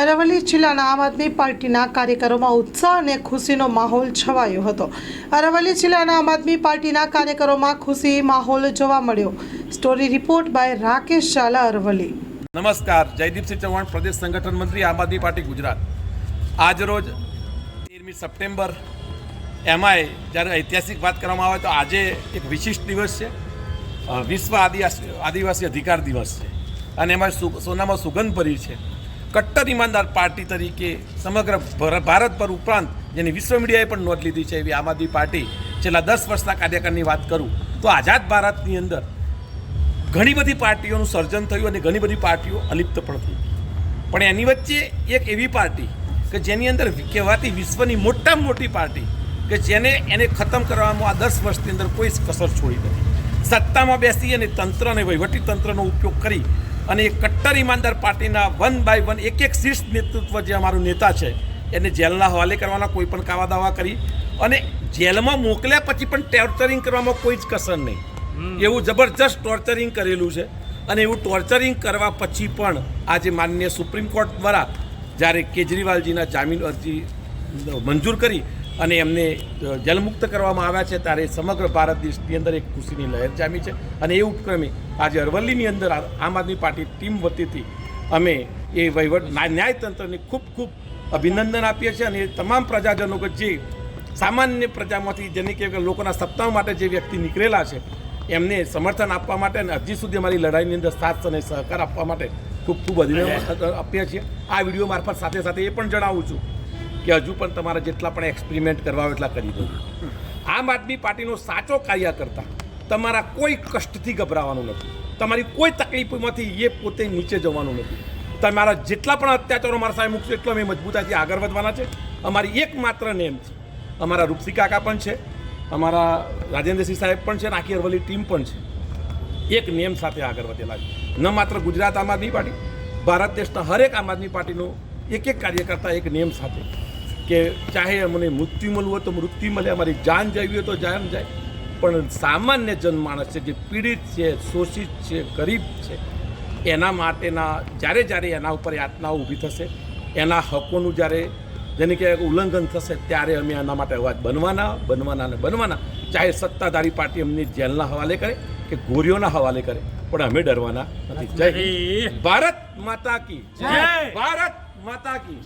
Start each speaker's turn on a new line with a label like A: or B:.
A: અરવલ્લી જિલ્લાના આમ આદમી પાર્ટીના કાર્યકરોમાં ઉત્સાહ અને ખુશીનો માહોલ છવાયો હતો. અરવલ્લી જિલ્લાના આમ આદમી પાર્ટીના કાર્યકરોમાં ખુશી માહોલ જોવા મળ્યો. Story report by Rakesh Jhala, Aravalli.
B: નમસ્કાર. જયદીપસિંહ ચૌહાણ, પ્રદેશ સંગઠન મંત્રી, આમ આદમી પાર્ટી, ગુજરાત. આજરોજ તેરમી સપ્ટેમ્બર એમાંય જ્યારે ઐતિહાસિક વાત કરવામાં આવે તો આજે એક વિશિષ્ટ દિવસ છે. વિશ્વ આદિવાસી આદિવાસી અધિકાર દિવસ છે. અને એમાં સોનામાં સુગંધ ભરી છે. કટ્ટર ઈમાનદાર પાર્ટી તરીકે સમગ્ર ભર- ભારતભર ઉપરાંત જેની વિશ્વ મીડિયાએ પણ નોંધ લીધી છે એવી આમ આદમી પાર્ટી છેલ્લા દસ વર્ષના કાર્યકાળની વાત કરું, તો આઝાદ ભારતની અંદર ઘણી બધી પાર્ટીઓનું સર્જન થયું અને ઘણી બધી પાર્ટીઓ અલિપ્ત પણ થઈ પણ એની વચ્ચે એક એવી પાર્ટી કે જેની અંદર કહેવાતી વિશ્વની મોટામાં મોટી પાર્ટી કે જેને એને ખતમ કરવામાં આ દસ વર્ષની અંદર કોઈ કસર છોડી નથી. સત્તામાં બેસી અને તંત્ર અને વહીવટી તંત્રનો ઉપયોગ કરી અને એ કટ્ટર ઈમાનદાર પાર્ટીના વન બાય વન એક એક શીર્ષ નેતૃત્વ જે અમારું નેતા છે એને જેલના હવાલે કરવાના કોઈ પણ કાવા દાવા કરી અને જેલમાં મોકલ્યા પછી પણ ટોર્ચરિંગ કરવામાં કોઈ જ કસર નહીં. એવું જબરજસ્ત ટોર્ચરિંગ કરેલું છે અને એવું ટોર્ચરિંગ કરવા પછી પણ આજે માનનીય સુપ્રીમ કોર્ટ દ્વારા જ્યારે કેજરીવાલજીના જામીન અરજી મંજૂર કરી અને એમને જલમુક્ત કરવામાં આવ્યા છે ત્યારે સમગ્ર ભારત દેશની અંદર એક ખુશીની લહેર જામી છે. અને એ ઉપક્રમે આજે અરવલ્લીની અંદર આમ આદમી પાર્ટી ટીમ વતીથી અમે એ વહીવટ ન્યાયતંત્રને ખૂબ ખૂબ અભિનંદન આપીએ છીએ અને એ તમામ પ્રજાજનો કે જે સામાન્ય પ્રજામાંથી જેને કે લોકોના સપ્તાહ માટે જે વ્યક્તિ નીકળેલા છે એમને સમર્થન આપવા માટે અને હજી સુધી અમારી લડાઈની અંદર સાથ અને સહકાર આપવા માટે ખૂબ ખૂબ અભિનંદન આપીએ છીએ. આ વીડિયો મારફત સાથે સાથે એ પણ જણાવું છું કે હજુ પણ તમારે જેટલા પણ એક્સપેરિમેન્ટ કરવા એટલા કરી દો. આમ આદમી પાર્ટીનો સાચો કાર્યકર્તા તમારા કોઈ કષ્ટથી ગભરાવાનું નથી. તમારી કોઈ તકલીફમાંથી એ પોતે નીચે જવાનું નથી. તમારા જેટલા પણ અત્યાચારો મારા સામે મૂકશે એટલો અમે મજબૂતાઈથી આગળ વધવાના છે. અમારી એકમાત્ર નેમ છે. અમારા રૂપસી કાકા પણ છે. અમારા રાજેન્દ્રસિંહ સાહેબ પણ છે. અને આખી અરવલ્લી ટીમ પણ છે. એક નેમ સાથે આગળ વધેલા છે. ન માત્ર ગુજરાત આમ આદમી પાર્ટી, ભારત દેશના હરેક આમ આદમી પાર્ટીનો એક એક કાર્યકર્તા એક નેમ સાથે. કે ચાહે અમને મૃત્યુ મળવું હોય તો મૃત્યુ મળે અમારી જાન જવી હોય તો જાન જાય. પણ સામાન્ય જનમાણસ છે જે પીડિત છે શોષિત છે ગરીબ છે એના માટેના જ્યારે જ્યારે એના ઉપર યાતનાઓ ઊભી થશે એના હકોનું જ્યારે જેને કે ઉલ્લંઘન થશે ત્યારે અમે એના માટે અવાજ બનવાના બનવાના અને બનવાના. ચાહે સત્તાધારી પાર્ટી અમને જેલના હવાલે કરે કે ગોરીઓના હવાલે કરે પણ અમે ડરવાના નથી. જય ભારત માતા કી જય. ભારત માતા કી